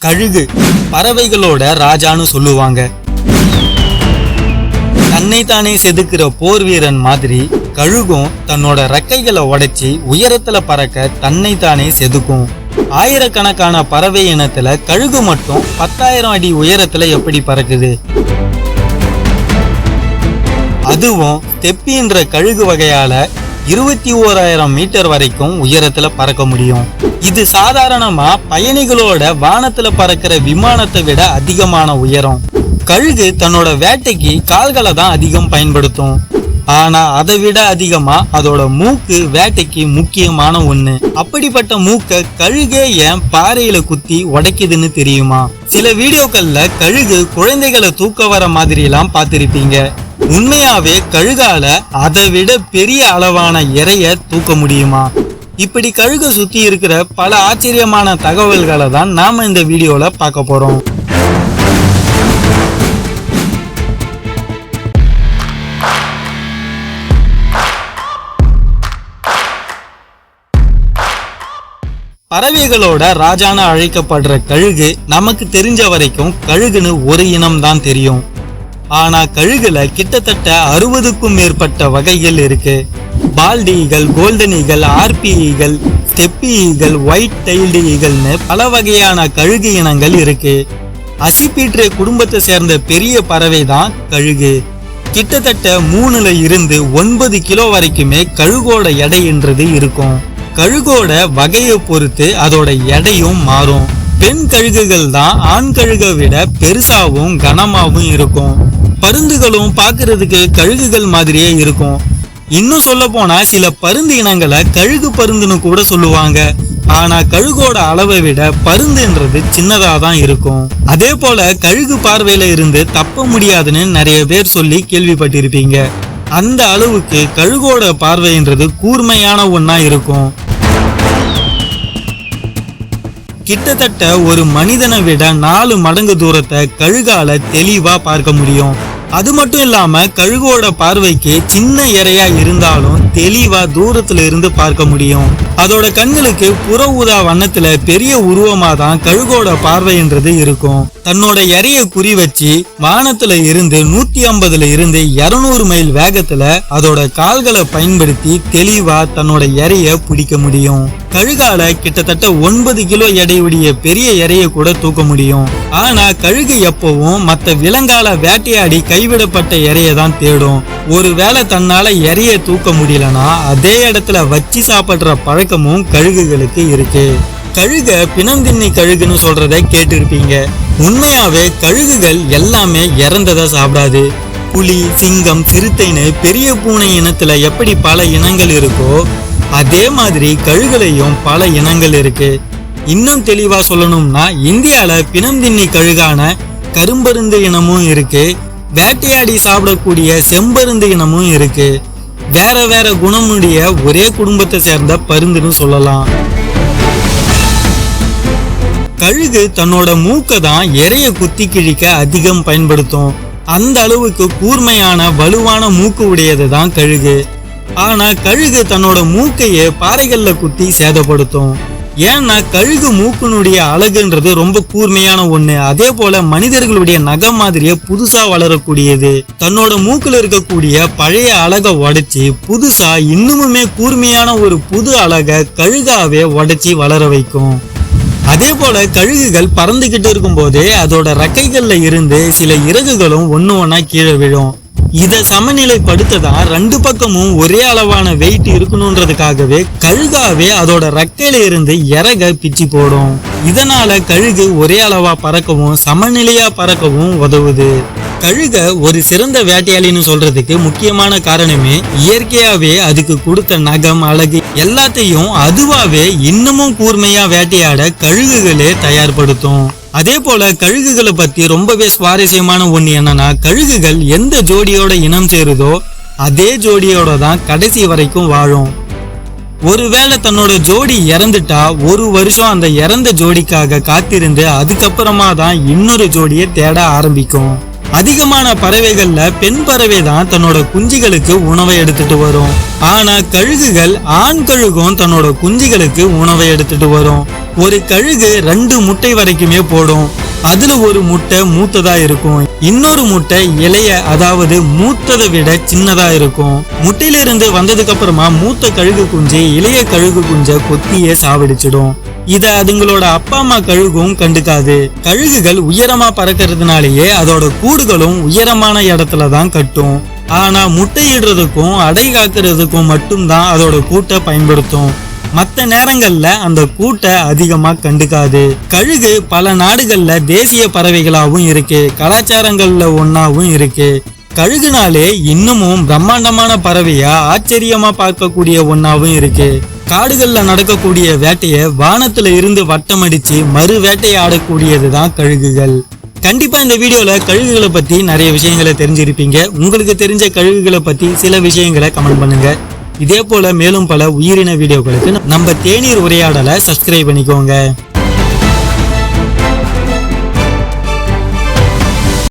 கழுகு பறவைகளோட ராஜான்னு சொல்லுவாங்க. தன்னைத்தானே செதுக்கிற போர் வீரன் மாதிரி கழுகும் தன்னோட ரெக்கைகளை உடைச்சி உயரத்துல பறக்க தன்னைத்தானே செதுக்கும். ஆயிரக்கணக்கான பறவை இனத்துல கழுகு மட்டும் பத்தாயிரம் அடி உயரத்துல எப்படி பறக்குது? அதுவும் தெப்பின்ற கழுகு வகையால இருபத்தி ஓராயிரம் மீட்டர் வரைக்கும் உயரத்துல பறக்க முடியும். இது சாதாரணமா பயணிகளோட வானத்துல பறக்கிற விமானத்தை விட அதிகமான உயரம். கழுகு தன்னோட வேட்டைக்கு கால்களை தான் அதிகம் பயன்படுத்தும். ஆனா அதை விட அதிகமா அதோட மூக்கு வேட்டைக்கு முக்கியமான ஒண்ணு. அப்படிப்பட்ட மூக்க கழுகே ஏன் பாறையில குத்தி உடைக்குதுன்னு தெரியுமா? சில வீடியோக்கள்ல கழுகு குழந்தைகளை தூக்க வர மாதிரி எல்லாம் பார்த்திருப்பீங்க. உண்மையாவே கழுகால அதை விட பெரிய அளவான இறைய தூக்க முடியுமா? இப்படி கழுக சுத்தி இருக்கிற பல ஆச்சரியமான தகவல்களை தான் நாம இந்த வீடியோல பார்க்க போறோம். பறவைகளோட ராஜான அழைக்கப்படுற கழுகு நமக்கு தெரிஞ்ச வரைக்கும் கழுகுன்னு ஒரு இனம் தான் தெரியும். ஆனா கழுகுல கிட்டத்தட்ட அறுபதுக்கும் மேற்பட்ட வகைகள் இருக்கு. Bald eagle golden eagle harpy eagle steppe eagle white tailed ஈகல்னு பல வகையான கழுகு இனங்கள் இருக்கு. அசிபீட்ரே குடும்பத்தை சேர்ந்த பெரிய பறவை தான் கழுகு. கிட்டத்தட்ட மூணுல இருந்து ஒன்பது கிலோ வரைக்குமே கழுகோட எடைன்றது இருக்கும். கழுகோட வகையை பொறுத்து அதோட எடையும் மாறும். பெண் கழுகுகள் தான் ஆண் கழுகை விட பெருசாவும் கனமாவும் இருக்கும். பருந்துகளும் பார்க்கறதுக்கு கழுகுகள் மாதிரியே இருக்கும். இன்னும் சொல்ல போனா சில பருந்து இனங்களை கழுகு பருந்துன்னு கூட சொல்லுவாங்க. ஆனா கழுகோட அளவை விட பருந்துன்றது சின்னதா தான் இருக்கும். அதே போல கழுகு பார்வையில இருந்து தப்ப முடியாதுன்னு நிறைய பேர் சொல்லி கேள்விப்பட்டிருப்பீங்க. அந்த அளவுக்கு கழுகோட பார்வைன்றது கூர்மையான ஒன்னா இருக்கும். கிட்டத்தட்ட ஒரு மனிதனை விட நாலு மடங்கு தூரத்தை கழுகால தெளிவா பார்க்க முடியும். அது மட்டும் இல்லாம கழுகோட பார்வைக்கு சின்ன இறையா இருந்தாலும் தெளிவா தூரத்துல இருந்து பார்க்க முடியும். அதோட கண்களுக்கு புற ஊதா வண்ணத்துல பெரிய உருவமா தான் கழுகோட பார்வைன்றது இருக்கும். தன்னோட எரிய குறி வச்சு வானத்துல இருந்து நூத்தி ஐம்பதுல இருந்து இருநூறு மைல் வேகத்துல அதோட கால்களை பயன்படுத்தி தெளிவா தன்னோட இறைய பிடிக்க முடியும். கழுகால கிட்டத்தட்ட ஒன்பது கிலோ எடையுடைய பெரிய எறைய கூட தூக்க முடியும். ஆனா கழுகு எப்பவும் மத்த விலங்கால வேட்டையாடி கைவிடப்பட்ட எறைய தான் தேடும். ஒருவேளை தன்னால எறைய தூக்க முடியலனா அதே இடத்துல வச்சு சாப்பிடுற பழக்கமும் கழுகுகளுக்கு இருக்கு. கழுக பிணந்தின்னி கழுகுன்னு சொல்றத கேட்டிருப்பீங்க. உண்மையாவே கழுகுகள் எல்லாமே இறந்ததை சாப்பிடாது. புலி சிங்கம் சிறுத்தைன்னு பெரிய பூனை இனத்துல எப்படி பல இனங்கள் இருக்கோ அதே மாதிரி கழுகுலையும் பல இனங்கள் இருக்கு. இன்னும் தெளிவா சொல்லணும்னா இந்தியால பிணந்தின்னி கழுகான கரும்பருந்து இனமும் இருக்கு. வேட்டையாடி சாப்பிடக்கூடிய செம்பருந்து இனமும் இருக்கு. வேற வேற குணமுடைய ஒரே குடும்பத்தை சேர்ந்த பருந்துன்னு சொல்லலாம். கழுகு தன்னோட மூக்கை தான் இறைய குத்தி கிழிக்க அதிகம் பயன்படுத்தும். அந்த அளவுக்கு கூர்மையான வலுவான மூக்கு உடையது தான் கழுகு. ஆனா கழுகு தன்னோட மூக்கையே பாறைகள்ல குத்தி சேதப்படுத்தும். ஏன்னா கழுகு மூக்குனுடைய அழகுன்றது ரொம்ப கூர்மையான ஒண்ணு. அதே போல மனிதர்களுடைய நகம் மாதிரியே புதுசா வளரக்கூடியது. தன்னோட மூக்குல இருக்கக்கூடிய பழைய அழகை உடைச்சி புதுசா இன்னுமுமே கூர்மையான ஒரு புது அழக கழுகாவே உடைச்சி வளர வைக்கும். அதே போல கழுகுகள் பறந்துகிட்டு இருக்கும்போதே அதோட ரெக்கைகள்ல இருந்து சில இறகுகளும் ஒன்று ஒன்றா கீழே விழும். இதை சமநிலைப்படுத்ததா ரெண்டு பக்கமும் ஒரே அளவான வெயிட் இருக்கணுன்றதுக்காகவே கழுகாவே அதோட ரெக்கையில இருந்து இறக பிச்சு போடும். இதனால கழுகு ஒரே அளவா பறக்கவும் சமநிலையா பறக்கவும் உதவுது. கழுக ஒரு சிறந்த வேட்டையாளின்னு சொல்றதுக்கு முக்கியமான காரணமே இயற்கையாவே அதுக்கு கொடுத்த நகம் அழகு எல்லாத்தையும் அதுவாவே இன்னமும் கூர்மையா வேட்டையாட கழுகுகளே தயார்படுத்தும். அதே போல கழுகுகளை பத்தி ரொம்பவே சுவாரஸ்யமான ஒண்ணு என்னன்னா கழுகுகள் எந்த ஜோடியோட இனம் சேருதோ அதே ஜோடியோட தான் கடைசி வரைக்கும் வாழும். ஒருவேளை தன்னோட ஜோடி இறந்துட்டா ஒரு வருஷம் அந்த இறந்த ஜோடிக்காக காத்திருந்து அதுக்கப்புறமா தான் இன்னொரு ஜோடியை தேட ஆரம்பிக்கும். அதிகமான பறவைகள்ல பெண் பறவை தான் தன்னோட குஞ்சுகளுக்கு உணவை எடுத்துட்டு வரும். ஆனா கழுகுகள் ஆண் கழுகும் தன்னோட குஞ்சுகளுக்கு உணவை எடுத்துட்டு வரும். ஒரு கழுகு ரெண்டு முட்டை வரைக்குமே போடும். அதுல ஒரு முட்டை மூத்ததா இருக்கும். இன்னொரு முட்டை இலைய அதாவது மூத்ததை விட சின்னதா இருக்கும். முட்டையில இருந்து வந்ததுக்கு அப்புறமா மூத்த கழுகு குஞ்சு இளைய கழுகு குஞ்ச கொத்தியே சாவடிச்சிடும். இத அதுங்களோட அப்பா அம்மா கழுகும் கண்டுக்காது. கழுகுகள் உயரமா பறக்கிறதுனாலயே அதோட கூடுகளும் உயரமான இடத்துல தான் கட்டும். ஆனா முட்டையிடுறதுக்கும் அடை காக்கிறதுக்கும் மட்டும்தான் அதோட கூட்டை பயன்படுத்தும். மற்ற நேரங்கள்ல அந்த கூட்டை அதிகமா கண்டுக்காது. கழுகு பல நாடுகள்ல தேசிய பறவைகளாகவும் இருக்கு. கலாச்சாரங்கள்ல ஒன்னாவும் இருக்கு. கழுகுனாலே இன்னமும் பிரம்மாண்டமான பறவையா ஆச்சரியமா பார்க்கக்கூடிய ஒன்னாவும் இருக்கு. காடுகள்ல நடக்கக்கூடிய வேட்டைய வானத்துல இருந்து வட்டமடிச்சு மறு வேட்டையாடக்கூடியதுதான் கழுகுகள். கண்டிப்பா இந்த வீடியோல கழுகுகளை பத்தி நிறைய விஷயங்களை தெரிஞ்சிருப்பீங்க. உங்களுக்கு தெரிஞ்ச கழுகுகளை பத்தி சில விஷயங்களை கமெண்ட் பண்ணுங்க. இதே போல மேலும் பல உயிரின வீடியோக்களுக்கு நம்ம தேநீர் உரையாடலை சப்ஸ்கிரைப் பண்ணிக்கோங்க.